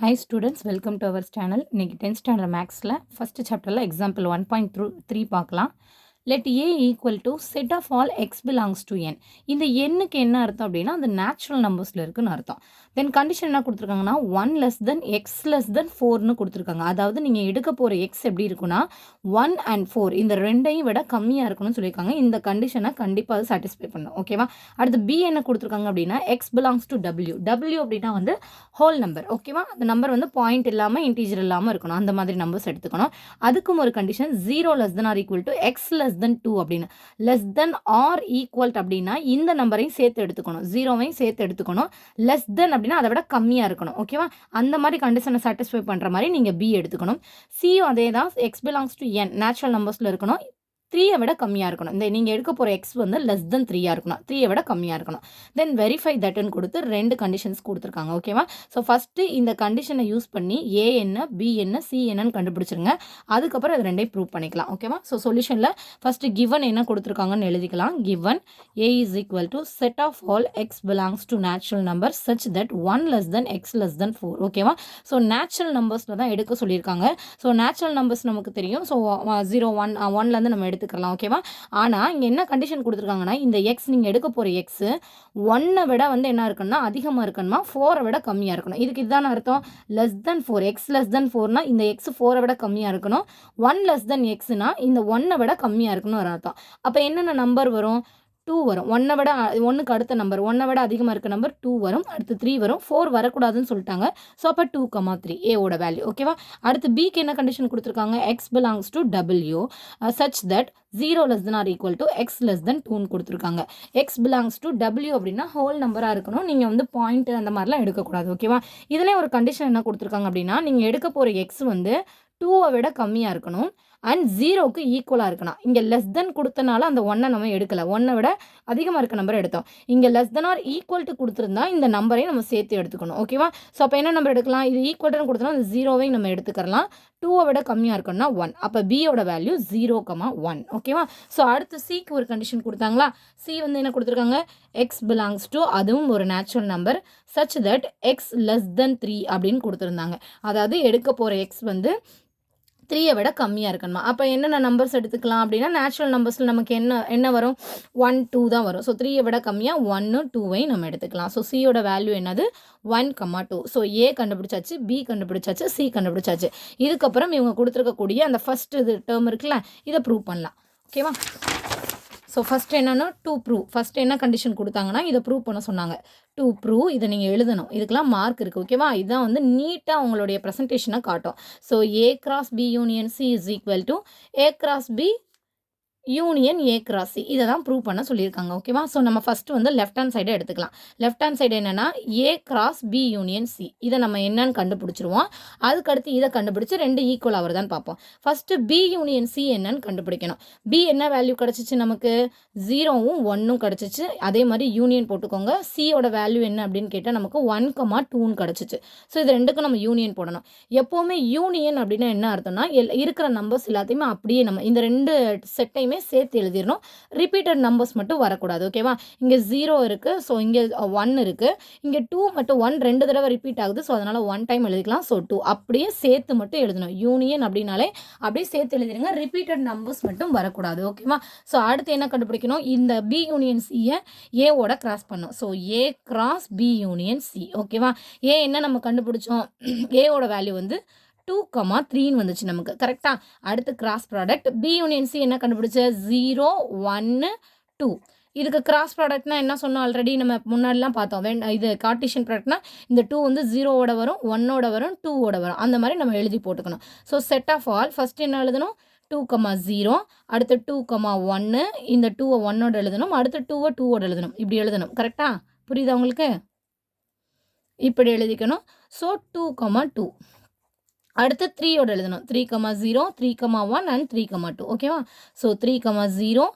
Hi students welcome to our channel இன்றைக்கி tenth standard மேக்ஸில் first சாப்டரில் example one point through three பார்க்கலாம். Let A equal to set of all X belongs to N இந்த எண்ணுக்கு என்ன அர்த்தம் அப்படின்னா அந்த நேச்சுரல் நம்பர்ஸில் இருக்குன்னு அர்த்தம். தென் கண்டிஷன் என்ன கொடுத்துருக்காங்கன்னா one less than X less than ஃபோர்னு கொடுத்துருக்காங்க. அதாவது நீங்கள் எடுக்க போகிற எக்ஸ் எப்படி இருக்குன்னா ஒன் அண்ட் ஃபோர் இந்த ரெண்டையும் விட கம்மியாக இருக்கணும்னு சொல்லியிருக்காங்க. இந்த கண்டிஷனை கண்டிப்பாக அது சாட்டிஸ்ஃபை பண்ணும். ஓகேவா அடுத்து பி என்ன கொடுத்துருக்காங்க அப்படின்னா X belongs to W W அப்படின்னா வந்து ஹோல் நம்பர் ஓகேவா அந்த நம்பர் வந்து பாயிண்ட் இல்லாமல் இன்டீஜர் இல்லாமல் இருக்கணும். அந்த மாதிரி நம்பர்ஸ் எடுத்துக்கணும். அதுக்கும் ஒரு condition zero less than or equal to X less than two அப்படின்னு. லெஸ் தென் ஆர் ஈக்குவல் அப்படின்னா இந்த நம்பரையும் சேர்த்து எடுத்துக்கணும். ஜீரோவையும் சேர்த்து எடுத்துக்கணும். லெஸ் தென் அப்படி அப்படின்னா அதை விட கம்மியாக இருக்கணும் ஓகேவா அந்த மாதிரி கண்டிஷனை சாட்டிஸ்ஃபை பண்ணுற மாதிரி நீங்கள் பி எடுத்துக்கணும். சியும் அதே தான் X belongs to N natural நம்பர்ஸில் இருக்கணும். த்ரீயை விட கம்மியாக இருக்கணும். இந்த நீங்கள் எடுக்க போகிற எக்ஸ் வந்து லெஸ் தென் த்ரீயாக இருக்கணும். த்ரீயை விட கம்மியாக இருக்கணும். தென் வெரிஃபை தட்னு கொடுத்து ரெண்டு கண்டிஷன்ஸ் கொடுத்துருக்காங்க. ஓகேவா ஸோ ஃபஸ்ட்டு இந்த கண்டிஷனை யூஸ் பண்ணி ஏ என்ன பி என்ன சி என்னன்னு கண்டுபிடிச்சிருங்க. அதுக்கப்புறம் அது ரெண்டையும் ப்ரூவ் பண்ணிக்கலாம். ஓகேவா ஸோ சொல்யூஷனில் ஃபஸ்ட்டு கிவன் என்ன கொடுத்துருக்காங்கன்னு எழுதிக்கலாம். Given A is equal to set of all X belongs to natural number such that one less than X less than four ஓகேவா ஸோ நேச்சுரல் நம்பர்ஸில் தான் எடுக்க சொல்லியிருக்காங்க. ஸோ நேச்சுரல் நம்பர்ஸ் நமக்கு தெரியும். ஸோ ஜீரோ ஒன் ஒன்லேருந்து நம்ம எடுத்துக்கலாம் ஓகேவா ஆனால் இங்கே என்ன கண்டிஷன் கொடுத்துருக்காங்கன்னா இந்த எக்ஸ் நீங்கள் எடுக்க போகிற எக்ஸு ஒன்னை விட வந்து என்ன இருக்குன்னா அதிகமாக இருக்கணுமா ஃபோரை விட கம்மியாக இருக்கணும். இதுக்கு இதுதான அர்த்தம்? Less than four X less than ஃபோர்னா இந்த எக்ஸ் ஃபோரை விட கம்மியாக இருக்கணும். ஒன் லெஸ் தென் எக்ஸ்னா இந்த ஒன்னை விட கம்மியாக இருக்கணும் ஒரு அர்த்தம். அப்போ என்னென்ன நம்பர் வரும்? டூ வரும். ஒன்றை விட ஒன்றுக்கு அடுத்த நம்பர் ஒன்றை விட அதிகமாக இருக்க நம்பர் டூ வரும். அடுத்து த்ரீ வரும். ஃபோர் வரக்கூடாதுன்னு சொல்லிட்டாங்க. ஸோ அப்போ டூ கமா த்ரீ ஏவோட வேல்யூ ஓகேவா அடுத்து பிக்கு என்ன கண்டிஷன் கொடுத்துருக்காங்க? X belongs to W such that zero less than or equal to X less than டூன்னு கொடுத்துருக்காங்க. எக்ஸ் பிலாங்ஸ் டு டபிள்யூ அப்படின்னா ஹோல் நம்பராக இருக்கணும். நீங்கள் வந்து பாயிண்ட் அந்த மாதிரிலாம் எடுக்கக்கூடாது ஓகேவா இதில் ஒரு கண்டிஷன் என்ன கொடுத்துருக்காங்க அப்படின்னா நீங்கள் எடுக்க போகிற எக்ஸ் வந்து டூவை விட கம்மியாக இருக்கணும். அண்ட் ஜீரோக்கு ஈக்குவலாக இருக்கணும் இங்கே லெஸ் தென் கொடுத்தனால அந்த ஒன்னை நம்ம எடுக்கலை. ஒன்னை விட அதிகமாக இருக்க நம்பர் எடுத்தோம். இங்கே less than or equal to கொடுத்துருந்தா இந்த நம்பரையும் நம்ம சேர்த்து எடுத்துக்கணும். ஓகேவா ஸோ அப்போ என்ன நம்பர் எடுக்கலாம்? இது ஈக்குவல்னு கொடுத்தனா அந்த ஜீரோவையும் நம்ம எடுத்துக்கலாம் டூவை விட கம்மியாக இருக்கணும்னா ஒன் அப்போ பியோட வேல்யூ ஜீரோ கமா ஒன் ஓகேவா ஸோ அடுத்து சிக்கு ஒரு கண்டிஷன் கொடுத்தாங்களா? சி வந்து என்ன கொடுத்துருக்காங்க? எக்ஸ் பிலாங்ஸ் டு அதுவும் ஒரு natural number such that X less than three அப்படின்னு கொடுத்துருந்தாங்க. அதாவது எடுக்க போகிற எக்ஸ் வந்து த்ரீயை விட கம்மியாக இருக்கணுமா? அப்போ என்னென்ன நம்பர்ஸ் எடுத்துக்கலாம் அப்படின்னா நேச்சுரல் நம்பர்ஸில் நமக்கு என்ன என்ன வரும்? ஒன் டூ தான் வரும். ஸோ த்ரீயை விட கம்மியாக ஒன்று டூவையும் நம்ம எடுத்துக்கலாம். ஸோ சியோட வேல்யூ என்னது? One comma two so A கண்டுபிடிச்சாச்சு பி கண்டுபிடிச்சாச்சு சி கண்டுபிடிச்சாச்சு. இதுக்கப்புறம் இவங்க கொடுத்துருக்கக்கூடிய அந்த ஃபஸ்ட் இது டேர்ம் இருக்குல்ல இதை ப்ரூவ் பண்ணலாம். ஓகேவா ஸோ ஃபஸ்ட் என்னென்னா டூ ப்ரூவ் ஃபஸ்ட் என்ன கண்டிஷன் கொடுத்தாங்கன்னா இதை ப்ரூவ் பண்ண சொன்னாங்க. டூ ப்ரூவ் இதை நீங்கள் எழுதணும். இதுக்கெலாம் மார்க் இருக்குது ஓகேவா இதுதான் வந்து நீட்டாக உங்களுடைய ப்ரெசன்டேஷனை காட்டும். So A cross B union C is equal to A cross B union A cross C இதை தான் ப்ரூவ் பண்ண சொல்லியிருக்காங்க ஓகேவா ஸோ நம்ம ஃபஸ்ட்டு வந்து லெஃப்ட் ஹேண்ட் சைடை எடுத்துக்கலாம். லெஃப்ட் ஹேண்ட் சைடு என்னென்னா A cross B union C இதை நம்ம என்னன்னு கண்டுபிடிச்சிருவோம். அதுக்கடுத்து இதை கண்டுபிடிச்சி ரெண்டு ஈக்குவல் ஆகிறதான்னு பார்ப்போம். ஃபஸ்ட்டு பி யூனியன் சி என்னன்னு கண்டுபிடிக்கணும். பி என்ன வேல்யூ கிடச்சிச்சு நமக்கு? ஜீரோவும் ஒன்னும் கிடச்சிச்சு. அதே மாதிரி யூனியன் போட்டுக்கோங்க. சியோட வேல்யூ என்ன அப்படின்னு கேட்டால் நமக்கு ஒன் கமா டூன்னு கிடச்சிச்சு. ஸோ இது ரெண்டுக்கும் நம்ம யூனியன் போடணும். எப்போவுமே யூனியன் அப்படின்னா என்ன அர்த்தம்னா எல் இருக்கிற நம்பர்ஸ் எல்லாத்தையுமே அப்படியே நம்ம இந்த ரெண்டு செட்டையுமே எல்லாமே சேர்த்து எழுதிடணும் ரிப்பீட்டட் நம்பர்ஸ் மட்டும் வரக்கூடாது ஓகேவா இங்கே ஜீரோ இருக்குது ஸோ இங்கே ஒன் uh, இருக்குது இங்கே டூ மட்டும் ஒன் ரெண்டு தடவை ரிப்பீட் ஆகுது ஸோ அதனால் ஒன் டைம் எழுதிக்கலாம் ஸோ டூ அப்படியே சேர்த்து மட்டும் எழுதணும். யூனியன் அப்படின்னாலே அப்படியே சேர்த்து எழுதிடுங்க ரிப்பீட்டட் நம்பர்ஸ் மட்டும் வரக்கூடாது ஓகேவா ஸோ அடுத்து என்ன கண்டுபிடிக்கணும்? இந்த பி யூனியன் சியை ஏவோட கிராஸ் பண்ணும் so A cross B union C ஓகேவா ஏ என்ன நம்ம கண்டுபிடிச்சோம்? ஏவோட வேல்யூ வந்து டூ கமா த்ரீன்னு வந்துச்சு நமக்கு. கரெக்டாக அடுத்து cross product B union C என்ன கண்டுபிடிச்ச? ஜீரோ ஒன்று டூ இதுக்கு கிராஸ் ப்ராடக்ட்னா என்ன சொன்னோம் ஆல்ரெடி நம்ம முன்னாடிலாம் பார்த்தோம். வென் இது கார்டிஷன் ப்ராடக்ட்னா இந்த டூ வந்து ஜீரோவோட வரும் ஒன்னோட வரும் டூவோட வரும். அந்த மாதிரி நம்ம எழுதி போட்டுக்கணும். So set of all first என்ன எழுதணும்? டூ கமா ஜீரோ அடுத்து டூ கமா ஒன்று இந்த டூவை ஒன்னோட எழுதணும். அடுத்து டூவை டூவோட எழுதணும். இப்படி எழுதணும். கரெக்டாக புரியுதா உங்களுக்கு? இப்படி எழுதிக்கணும். ஸோ டூ கமா டூ அடுத்து த்ரீயோட எழுதணும். Three comma zero three comma one and three comma two ஓகேவா so three comma zero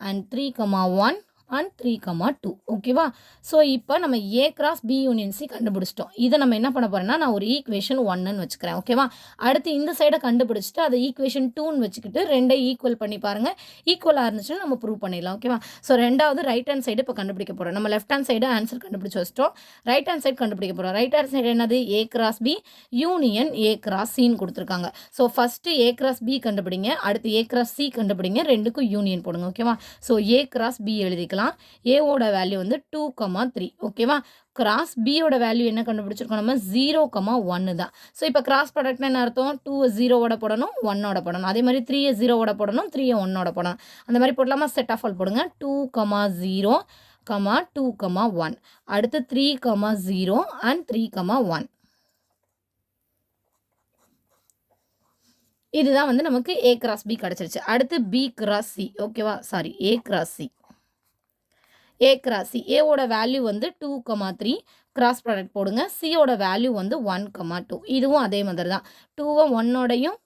and three comma one and three comma two ஓகேவா ஸோ இப்போ நம்ம A cross B union C கண்டுபிடிச்சிட்டோம். இதை நம்ம என்ன பண்ண போகிறோம்னா நான் ஒரு ஈக்குவேஷன் ஒன்னுன்னு வச்சுக்கிறேன். ஓகேவா அடுத்து இந்த சைடை கண்டுபிடிச்சிட்டு அதை ஈக்குவேஷன் டூன்னு வச்சுக்கிட்டு ரெண்டை ஈக்குவல் பண்ணி பாருங்கள் ஈக்குவலாக இருந்துச்சுன்னா நம்ம ப்ரூவ் பண்ணிடலாம். ஓகேவா ஸோ ரெண்டாவது ரைட் ஹேண்ட் சைடு இப்போ கண்டுபிடிக்க போகிறோம் நம்ம லெஃப்ட் ஹேண்ட் சைடு ஆன்சர் கண்டுபிடிச்சி வச்சிட்டோம். ரைட் ஹேண்ட் சைடு கண்டுபிடிக்க போகிறோம் ரைட் ஹேண்ட் சைடு என்னது? A cross B union A cross சின்னு கொடுத்துருக்காங்க. So first A cross B கண்டுபிடிங்க. அடுத்து ஏ கிராஸ் சி கண்டுபிடிங்க. ரெண்டுக்கும் யூனியன் போடுங்க. ஓகேவா ஸோ ஏ கிராஸ் பி எழுதிக்கலாம். ஏவோட வேல்யூ வந்து டூ கமா த்ரீ ஓகேவா கிராஸ் பியோட வேல்யூ என்ன கண்டுபிடிச்சிருக்கோம்? நம்ம ஜீரோ கமா ஒன்று தான். ஸோ இப்போ கிராஸ் ப்ராடக்ட்னா என்ன அர்த்தம்? டூ ஜீரோவோட போடணும் ஒன்னோட போடணும். அதே மாதிரி த்ரீயை ஜீரோவோட போடணும் த்ரீயை ஒன்னோட போடணும். அந்த மாதிரி போடலாமா? செட் ஆஃப் ஆல் போடுங்க. Two comma zero comma two comma one அடுத்து three comma zero and three comma one இதுதான் வந்து நமக்கு ஏ கிராஸ் பி கிடச்சிருச்சு. அடுத்து பி கிராஸ் சி ஓகேவா sorry A cross C A cross C ஏவோட வேல்யூ வந்து two comma three cross product போடுங்க. சியோட வேல்யூ வந்து ஒன் கமா டூ இதுவும் அதே மாதிரி தான். டூவை ஒன்னோடையும்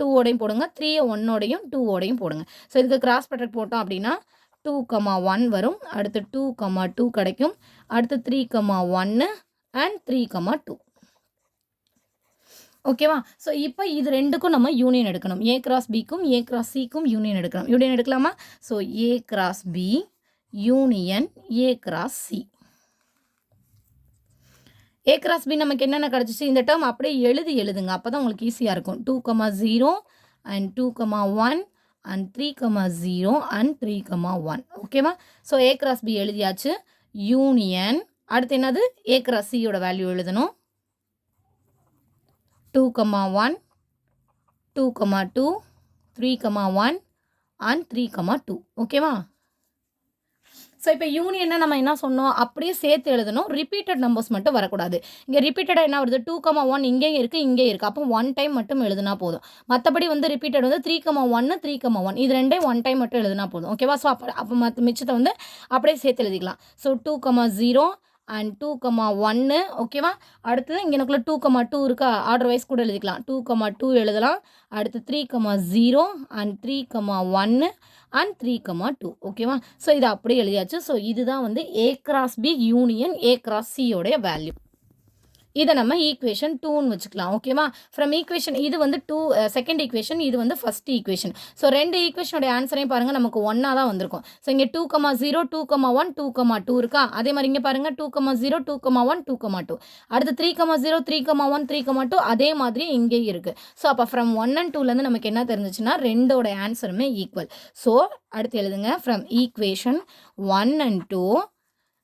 டூவோடையும் போடுங்க. த்ரீயை ஒன்னோடையும் டூவோடையும் போடுங்க. ஸோ இதுக்கு கிராஸ் ப்ராடக்ட் போட்டோம் அப்படின்னா டூ கமா ஒன் வரும். அடுத்து டூ கமா டூ கிடைக்கும். அடுத்து த்ரீ கமா ஒன்று அண்ட் த்ரீ கமா டூ ஓகேவா ஸோ இப்போ இது ரெண்டுக்கும் நம்ம யூனியன் எடுக்கணும். ஏ கிராஸ் பிக்கும் ஏ கிராஸ் சிக்கும் யூனியன் எடுக்கணும். யூனியன் எடுக்கலாமா? So A cross B union A cross C A cross B நமக்கு என்னென்ன கிடச்சிச்சு? இந்த டேர்ம் அப்படியே எழுதி எழுதுங்க. அப்போ தான் உங்களுக்கு ஈஸியாக இருக்கும். Two comma zero and two comma one and three comma zero and three comma one ஓகேவா ஸோ ஏ கிராஸ் பி எழுதியாச்சு. யூனியன் அடுத்து என்னது? ஏ கிராஸ் சியோட வேல்யூ எழுதணும். Two comma one two comma two three comma one and three comma two ஓகேவா so இப்போ யூனியனை நம்ம என்ன சொன்னோம்? அப்படியே சேர்த்து எழுதணும். ரிப்பீட்டட் நம்பர்ஸ் மட்டும் வரக்கூடாது. இங்கே ரிப்பீட்டடாக என்ன வருது? டூ கமா ஒன் இங்கேயும் இருக்குது இங்கேயும் இருக்குது அப்போ ஒன் டைம் மட்டும் எழுதுனா போதும். மற்றபடி வந்து ரிப்பீட்டட் வந்து த்ரீ கமா ஒன்று த்ரீ கமா ஒன் இது ரெண்டே ஒன் டைம் மட்டும் எழுதுனா போதும். ஓகேவா ஸோ அப்போ அப்போ மற்ற மிச்சத்தை வந்து அப்படியே சேர்த்து எழுதிக்கலாம். So two comma zero and two comma ஒன்று ஓகேவா அடுத்தது இங்கே எனக்குள்ள டூ கமா டூ இருக்கா? ஆர்டர் வைஸ் கூட எழுதிக்கலாம். டூ கமா டூ எழுதலாம். அடுத்து three comma zero and three comma ஒன்று அண்ட் த்ரீ கமா டூ ஓகேவா ஸோ இதை அப்படியே எழுதியாச்சு. ஸோ இதுதான் வந்து A cross B union A cross சியோடைய value இதை நம்ம ஈக்குவேஷன் டூன்னு வச்சுக்கலாம் ஓகேவா ஃப்ரம் ஈக்குவேஷன் இது வந்து டூ செகண்ட் ஈக்குவேஷன் இது வந்து ஃபஸ்ட் ஈக்குவேஷன் ஸோ ரெண்டு ஈக்குவேஷனோட ஆன்சரையும் பாருங்கள் நமக்கு ஒன்னாக தான் வந்திருக்கும். ஸோ இங்கே two comma zero two comma one two comma two இருக்கா? அதே மாதிரி இங்கே பாருங்கள் two comma zero two comma one two comma two அடுத்து three comma zero three comma one three comma two அதே மாதிரி இங்கேயும் இருக்குது ஸோ அப்போ ஃப்ரம் ஒன் அண்ட் டூலேருந்து நமக்கு என்ன தெரிஞ்சிச்சுன்னா ரெண்டோட ஆன்சருமே ஈக்குவல் ஸோ அடுத்து எழுதுங்க. From equation one and two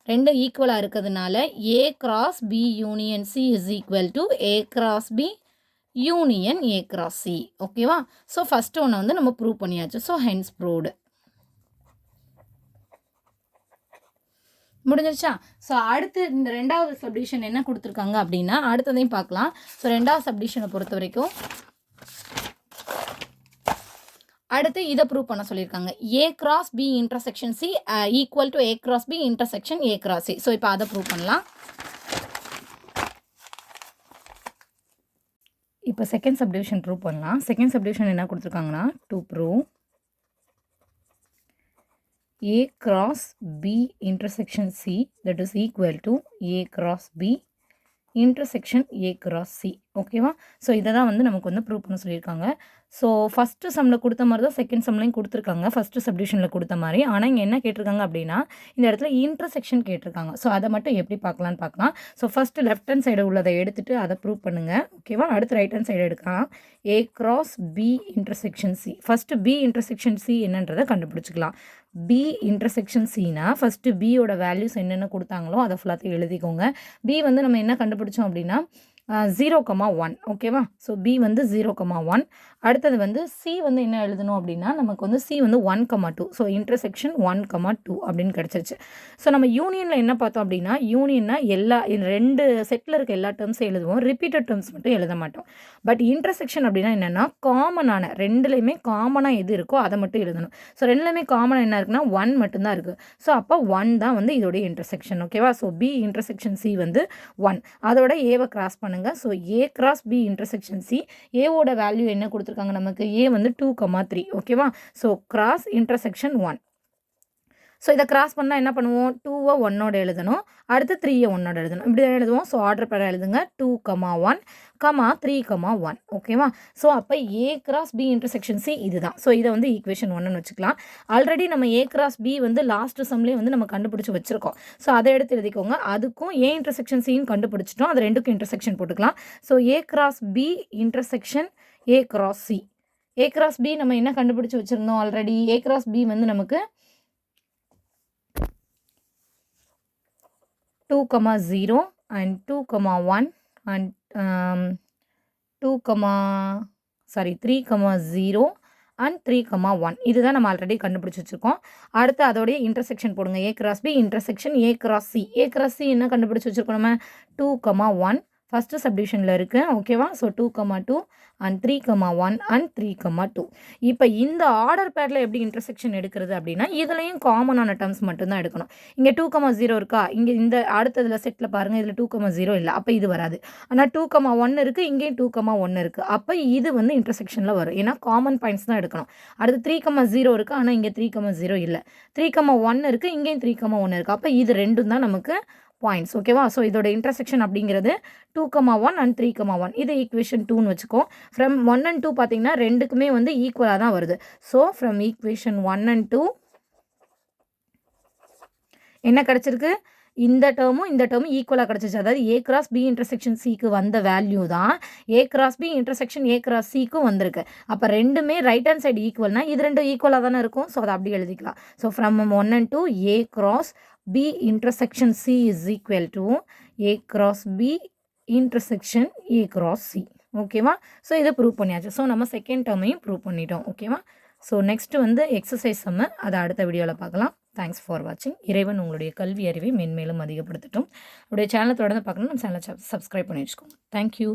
ரெண்டு ஈக்குவலாக இருக்கிறதுனால A cross B union C is equal to A cross B union A cross C ஓகேவா ஸோ ஃபஸ்ட்டு ஒன்று வந்து நம்ம ப்ரூவ் பண்ணியாச்சு. ஸோ ஹென்ஸ் ப்ரூவ்டு முடிஞ்சிருச்சா? ஸோ அடுத்து இந்த ரெண்டாவது சப்டிஷன் என்ன கொடுத்துருக்காங்க அப்படின்னா அடுத்ததையும் பார்க்கலாம். ஸோ ரெண்டாவது சப்டிஷனை பொறுத்த வரைக்கும் அடுத்து இதை ப்ரூவ் பண்ண சொல்லியிருக்காங்க A cross B intersection C equal to A cross B intersection A cross C so இப்போ அதை ப்ரூவ் பண்ணலாம். இப்போ செகண்ட் சப்டிவிஷன் ப்ரூவ் பண்ணலாம். செகண்ட் சப்டிவிஷன் என்ன கொடுத்துருக்காங்கன்னா to prove A cross B intersection C that is equal to A cross B intersection A cross C ஓகேவா so இதை தான் வந்து நமக்கு வந்து ப்ரூவ் பண்ண சொல்லியிருக்காங்க ஸோ ஃபஸ்ட்டு சம்மில் கொடுத்த மாதிரி தான் செகண்ட் சம்லையும் கொடுத்துருக்காங்க. ஃபஸ்ட்டு சப்டிஷனில் கொடுத்த மாதிரி. ஆனால் இங்கே என்ன கேட்டிருக்காங்க அப்படின்னா இந்த இடத்துல இன்டர்செக்ஷன் கேட்டிருக்காங்க. ஸோ அதை மட்டும் எப்படி பார்க்கலான்னு பார்க்கலாம். So first left hand side உள்ளதை எடுத்துகிட்டு அதை ப்ரூவ் பண்ணுங்கள் ஓகேவா அடுத்து ரைட் ஹேண்ட் சைடு எடுக்கலாம். A cross B intersection C first B intersection C என்னன்றதை கண்டுபிடிச்சிக்கலாம். பி இன்டர்செக்ஷன் சினா ஃபஸ்ட்டு பியோட வேல்யூஸ் என்னென்ன கொடுத்தாங்களோ அதை ஃபுல்லாத்தையும் எழுதிக்கோங்க. பி வந்து நம்ம என்ன கண்டுபிடிச்சோம் அப்படின்னா ஜீரோ கமா ஒன் ஓகேவா ஸோ பி வந்து ஜீரோ கமா ஒன் அடுத்தது வந்து சி வந்து என்ன எழுதணும் அப்படின்னா நமக்கு வந்து சி வந்து one comma two so intersection one comma two அப்படின்னு கிடச்சிருச்சு. ஸோ நம்ம யூனியனில் என்ன பார்த்தோம் அப்படின்னா யூனியன்னா எல்லா ரெண்டு செட்டில் இருக்க எல்லா டேர்ம்ஸும் எழுதுவோம். ரிப்பீட்டட் டேர்ம்ஸ் மட்டும் எழுத மாட்டோம். பட் இன்டர்செக்ஷன் அப்படின்னா என்னென்னா காமனான ரெண்டுலேயுமே காமனாக எது இருக்கோ அதை மட்டும் எழுதணும். ஸோ ரெண்டுலேயுமே காமனாக என்ன இருக்குன்னா ஒன் மட்டும்தான் இருக்குது ஸோ அப்போ ஒன் தான் வந்து இதோடைய இன்டர்செக்ஷன் ஓகேவா ஸோ பி இன்டர்செக்ஷன் சி வந்து ஒன் அதோட ஏவை கிராஸ் பண்ணுங்கள் so A cross B intersection C ஏவோட வேல்யூ என்ன கொடுத்துருக்காங்க நமக்கு? ஏ வந்து டூ கமா த்ரீ ஓகேவா so cross intersection one so இதை கிராஸ் பண்ணால் என்ன பண்ணுவோம்? டூவை ஒன்னோட எழுதணும். அடுத்து த்ரீயை ஒன்னோட எழுதணும். இப்படி தான் எழுதுவோம். ஸோ ஆர்டர் பேர் எழுதுங்க. Two comma one comma three comma one ஓகேவா ஸோ அப்போ A cross B intersection C இதுதான். ஸோ இதை வந்து ஈக்குவேஷன் ஒன்றுன்னு வச்சுக்கலாம். ஆல்ரெடி நம்ம ஏ கிராஸ் பி வந்து லாஸ்ட் சம்லேயே வந்து நம்ம கண்டுபிடிச்சி வச்சுருக்கோம். ஸோ அதை எடுத்து எழுதிக்கோங்க. அதுக்கும் ஏ இன்டர்செக்ஷன் சின்னு கண்டுபிடிச்சிட்டோம். அது ரெண்டுக்கும் இன்டர்செக்ஷன் போட்டுக்கலாம். So A cross B intersection A cross C A cross B நம்ம என்ன கண்டுபிடிச்சி வச்சுருந்தோம் ஆல்ரெடி ஏ கிராஸ் பி வந்து நமக்கு two comma zero and two comma one and two comma sorry three comma zero and three comma one இதுதான் நம்ம already கண்டுபிடிச்சி வச்சுருக்கோம். அடுத்து அதோடைய இன்டர்செக்ஷன் போடுங்க. A cross B intersection A cross C A cross C என்ன கண்டுபிடிச்சி வச்சுருக்கோம் நம்ம? டூ கமா ஒன் ஃபஸ்ட்டு சப்டிவிஷனில் இருக்குது ஓகேவா so two comma two and three comma one and three comma two இப்போ இந்த ஆர்டர் பேரில் எப்படி இன்டர்செக்ஷன் எடுக்கிறது அப்படின்னா இதுலேயும் காமனான டர்ம்ஸ் மட்டும்தான் எடுக்கணும். இங்கே டூ கமா ஜீரோ இருக்கா? இங்கே இந்த அடுத்ததில் செட்டில் பாருங்கள் இதில் டூ கமா ஜீரோ இல்லை. அப்போ இது வராது. ஆனால் டூ கமா ஒன் இருக்குது இங்கேயும் டூ கமா ஒன்று இருக்குது அப்போ இது வந்து இன்டர்செக்ஷனில் வரும். ஏன்னா காமன் பாயிண்ட்ஸ் தான் எடுக்கணும். அடுத்து த்ரீ கமா ஜீரோ இருக்குது ஆனால் இங்கே த்ரீ கமா ஜீரோ இல்லை. த்ரீ கமா ஒன் இருக்குது இங்கேயும் த்ரீ கமா ஒன்று இருக்குது அப்போ இது ரெண்டும் தான் நமக்கு பாயிண்ட்ஸ் ஓகேவா ஸோ இதோட இன்டர்செக்ஷன் அப்படிங்கிறது two comma one and three comma one இது ஈக்குவேஷன் டூன்னு வச்சுக்கோ. ஃப்ரம் ஒன் அண்ட் டூ பார்த்தீங்கன்னா ரெண்டுக்குமே வந்து ஈக்குவலாக தான் வருது. So from equation one and two என்ன கிடச்சிருக்கு? இந்த டேர்மும் இந்த டேர்மும் ஈக்குவலாக கிடச்சிச்சு. அதாவது ஏ கிராஸ் பி இன்டர்செக்ஷன் சிக்கு வந்த வேல்யூ தான் A cross B intersection A cross சிக்கும் வந்திருக்கு. அப்போ ரெண்டுமே ரைட் ஹேண்ட் சைடு ஈக்குவல்னா இது ரெண்டும் ஈக்குவலாக தானே இருக்கும்? ஸோ அதை அப்படி எழுதிக்கலாம். So from one and two A cross B intersection C is equal to A cross B intersection A cross C ஓகேவா ஸோ இதை ப்ரூவ் பண்ணியாச்சு. ஸோ நம்ம செகண்ட் டேர்மையும் ப்ரூவ் பண்ணிட்டோம். ஓகேவா ஸோ நெக்ஸ்ட் வந்து எக்ஸசைஸ் நம்ம அதை அடுத்த வீடியோவில் பார்க்கலாம். தேங்க்ஸ் ஃபார் வாட்சிங் இறைவன் உங்களுடைய கல்வி அறிவை மென்மேலும் அதிகப்படுத்தட்டும். அப்படியே சேனலை தொடர்ந்து பார்க்கணும் நம்ம சேனலை சப்ஸ்கிரைப் பண்ணி வச்சுக்கோங்க. தேங்க்யூ